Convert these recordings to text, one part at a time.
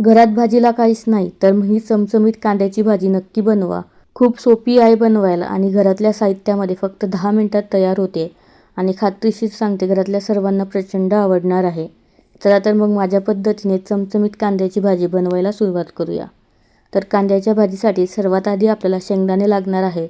घरात भाजीला काहीच नाही तर मग ही चमचमीत कांद्याची भाजी नक्की बनवा. खूप सोपी आहे बनवायला आणि घरातल्या साहित्यामध्ये फक्त दहा मिनटात तयार होते. आणि खात्रीशीर सांगते घरातल्या सर्वांना प्रचंड आवडणार आहे. चला तर मग माझ्या पद्धतीने चमचमीत कांद्याची भाजी बनवायला सुरुवात करूया. तर कांद्याच्या भाजीसाठी सर्वात आधी आपल्याला शेंगदाणे लागणार आहेत.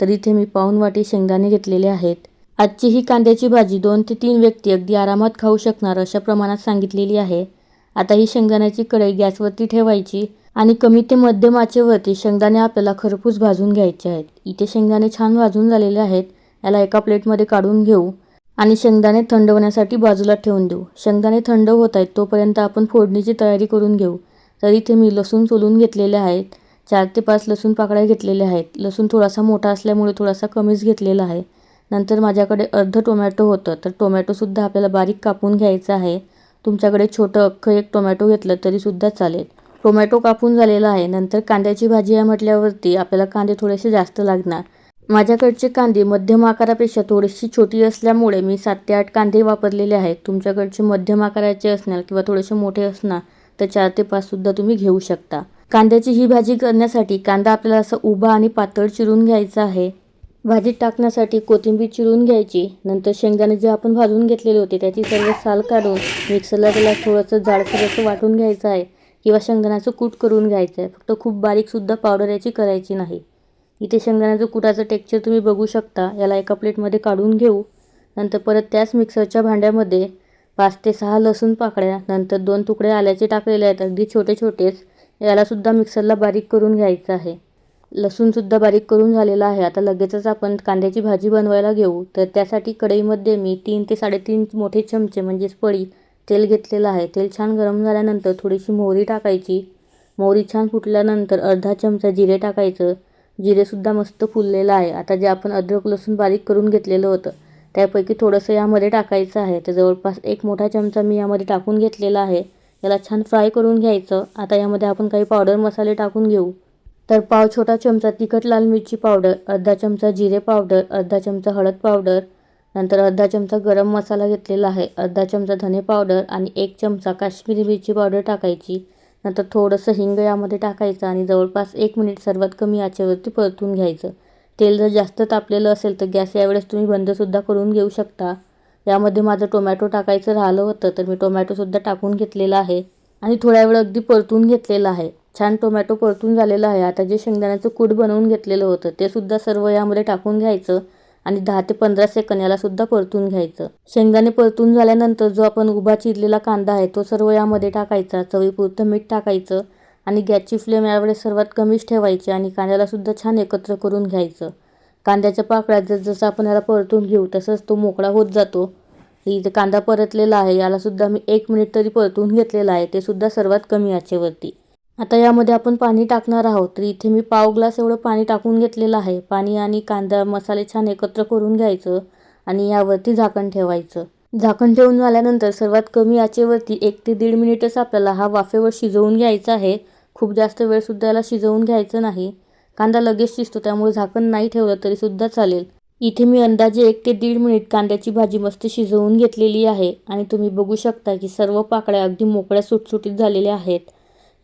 तर इथे मी पाऊन वाटी शेंगदाणे घेतलेले आहेत. आजची ही कांद्याची भाजी दोन ते तीन व्यक्ती अगदी आरामात खाऊ शकणार अशा प्रमाणात सांगितलेली आहे. आता ही शेंगदाण्याची कढई गॅसवरती ठेवायची आणि कमी ते मध्यम आचेवरती शेंगदाणे आपल्याला खरपूस भाजून घ्यायचे आहेत. इथे शेंगदाणे छान भाजून झालेले आहेत. याला एका प्लेटमध्ये काढून घेऊ आणि शेंगदाणे थंड होण्यासाठी बाजूला ठेवून देऊ. शेंगदाणे थंड होत आहेत तोपर्यंत आपण फोडणीची तयारी करून घेऊ. तर इथे मी लसूण सोलून घेतलेले आहेत. चार ते पाच लसूण पाकळ्या घेतलेल्या आहेत. लसूण थोडासा मोठा असल्यामुळे थोडासा कमीच घेतलेला आहे. नंतर माझ्याकडे अर्ध टोमॅटो होतं. तर टोमॅटोसुद्धा आपल्याला बारीक कापून घ्यायचं आहे. तुमच्याकडे छोटं अख्खं एक टोमॅटो घेतलं तरीसुद्धा चालेल. टोमॅटो कापून झालेला आहे. नंतर कांद्याची भाजी आहे म्हटल्यावरती आपल्याला कांदे थोडेसे जास्त लागणार. माझ्याकडचे कांदे मध्यम आकारापेक्षा थोडीशी छोटी असल्यामुळे मी सात ते आठ कांदे वापरलेले आहेत. तुमच्याकडचे मध्यम आकाराचे असणार किंवा थोडेसे मोठे असणार तर चार ते पाचसुद्धा तुम्ही घेऊ शकता. कांद्याची ही भाजी करण्यासाठी कांदा आपल्याला असं उभा आणि पातळ चिरून घ्यायचा आहे. भाजीत टाकण्यासाठी कोथिंबीर चिरून घ्यायची. नंतर शेंगदाणे जे आपण भाजून घेतलेले होते त्याची सर्व साल काढून मिक्सरला त्याला थोडंसं जाडसर असं वाटून घ्यायचं आहे किंवा शेंगदाण्याचं कूट करून घ्यायचं आहे. फक्त खूप बारीकसुद्धा पावडर याची करायची नाही. इथे शेंगदाण्याचं कुटाचं टेक्स्चर तुम्ही बघू शकता. याला एका प्लेटमध्ये काढून घेऊ. नंतर परत त्याच मिक्सरच्या भांड्यामध्ये पाच ते सहा लसूण पाकळ्या नंतर दोन तुकडे आल्याचे टाकलेले आहेत अगदी छोटे छोटेच यालासुद्धा मिक्सरला बारीक करून घ्यायचं आहे. लसूणसुद्धा बारीक करून झालेला आहे. आता लगेचच आपण कांद्याची भाजी बनवायला घेऊ. तर त्यासाठी कढईमध्ये मी तीन ते साडेतीन मोठे चमचे म्हणजेच पळी तेल घेतलेलं आहे. तेल छान गरम झाल्यानंतर थोडीशी मोहरी टाकायची. मोहरी छान फुटल्यानंतर अर्धा चमचा जिरे टाकायचं. जिरेसुद्धा मस्त फुललेलं आहे. आता जे आपण अद्रक लसूण बारीक करून घेतलेलं होतं त्यापैकी थोडंसं यामध्ये टाकायचं आहे. तर जवळपास एक मोठा चमचा मी यामध्ये टाकून घेतलेला आहे. याला छान फ्राय करून घ्यायचं. आता यामध्ये आपण काही पावडर मसाले टाकून घेऊ. तर पाव छोटा चमचा तिखट लाल मिरची पावडर अर्धा चमचा जिरे पावडर अर्धा चमचा हळद पावडर नंतर अर्धा चमचा गरम मसाला घेतलेला आहे अर्धा चमचा धने पावडर आणि एक चमचा काश्मीरी मिरची पावडर टाकायची. नंतर थोडंसं हिंग यामध्ये टाकायचं आणि जवळपास एक मिनिट सर्वात कमी आचेवरती परतून घ्यायचं. तेल जर जास्त तापलेलं असेल तर गॅस यावेळेस तुम्ही बंदसुद्धा करून घेऊ शकता. यामध्ये माझं टोमॅटो टाकायचं राहिलं होतं तर मी टोमॅटोसुद्धा टाकून घेतलेला आहे आणि थोड्या वेळ अगदी परतून घेतलेला आहे. छान टोमॅटो परतून झालेला आहे. आता जे शेंगदाण्याचं कूट बनवून घेतलेलं होतं ते सुद्धा सर्व यामध्ये टाकून घ्यायचं आणि दहा ते पंधरा सेकंद यालासुद्धा परतून घ्यायचं. शेंगदाणे परतून झाल्यानंतर जो आपण उभा चिरलेला कांदा आहे तो सर्व यामध्ये टाकायचा. चवीपुरतं मीठ टाकायचं आणि गॅसची फ्लेम यावेळेस सर्वात कमीच ठेवायची आणि कांद्यालासुद्धा छान एकत्र करून घ्यायचं. कांद्याच्या पाकळ्यात जर जसं आपण याला परतून घेऊ तसंच तो मोकळा होत जातो. इथे कांदा परतलेला आहे यालासुद्धा मी एक मिनिट तरी परतून घेतलेला आहे ते सुद्धा सर्वात कमी आचेवरती. आता यामध्ये आपण पाणी टाकणार आहोत. तर इथे मी पाव ग्लास एवढं पाणी टाकून घेतलेलं आहे. पाणी आणि कांदा मसाले छान एकत्र करून घ्यायचं आणि यावरती झाकण ठेवायचं. झाकण ठेवून झाल्यानंतर सर्वात कमी आचेवरती एक ते दीड मिनिटच आपल्याला हा वाफेवर शिजवून घ्यायचा आहे. खूप जास्त वेळसुद्धा याला शिजवून घ्यायचं नाही. कांदा लगेच शिजतो त्यामुळे झाकण नाही ठेवलं तरीसुद्धा चालेल. इथे मी अंदाजे एक ते दीड मिनिट कांद्याची भाजी मस्त शिजवून घेतलेली आहे आणि तुम्ही बघू शकता की सर्व पाकळ्या अगदी मोकळ्या सुटसुटीत झालेल्या आहेत.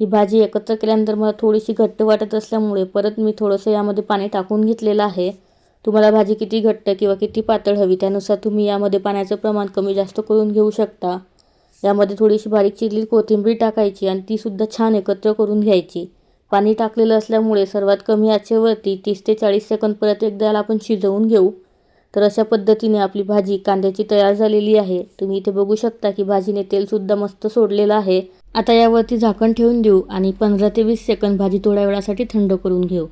ही भाजी एकत्र केल्यानंतर मला थोडीशी घट्ट वाटत असल्यामुळे परत मी थोडंसं यामध्ये पाणी टाकून घेतलेलं आहे. तुम्हाला भाजी किती घट्ट किंवा किती पातळ हवी त्यानुसार तुम्ही यामध्ये पाण्याचं प्रमाण कमी जास्त करून घेऊ शकता. यामध्ये थोडीशी बारीक चिरली कोथिंबीर टाकायची आणि तीसुद्धा छान एकत्र करून घ्यायची. पाणी टाकलेलं असल्यामुळे सर्वात कमी आचेवरती तीस ते चाळीस सेकंद परत एकदा याला आपण शिजवून घेऊ. तर अशा पद्धतीने आपली भाजी कांद्याची तयार झालेली आहे. तुम्ही इथे बघू शकता की भाजीने तेलसुद्धा मस्त सोडलेलं आहे. आता यावरती झाकण ठेवून देऊ आणि पंधरा ते वीस सेकंद भाजी थोड्या वेळासाठी थंड करून घेऊ.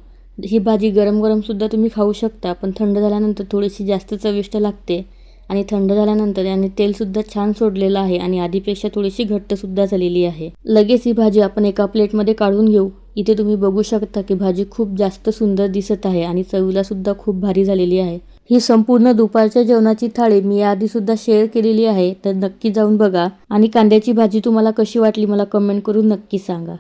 ही भाजी गरम गरमसुद्धा तुम्ही खाऊ शकता पण थंड झाल्यानंतर थोडीशी जास्त चविष्ट लागते. आणि थंड झाल्यानंतर याने तेलसुद्धा छान सोडलेलं आहे आणि आधीपेक्षा थोडीशी घट्टसुद्धा झालेली आहे. लगेच ही भाजी आपण एका प्लेटमध्ये काढून घेऊ. इथे तुम्ही बघू शकता की भाजी खूप जास्त सुंदर दिसत आहे आणि चवीला सुद्धा खूप भारी झालेली आहे. ही संपूर्ण दुपारच्या जेवणाची थाळी मी आधीसुद्धा शेअर केलेली आहे तर नक्की जाऊन बघा. आणि कांद्याची भाजी तुम्हाला कशी वाटली मला कमेंट करून नक्की सांगा.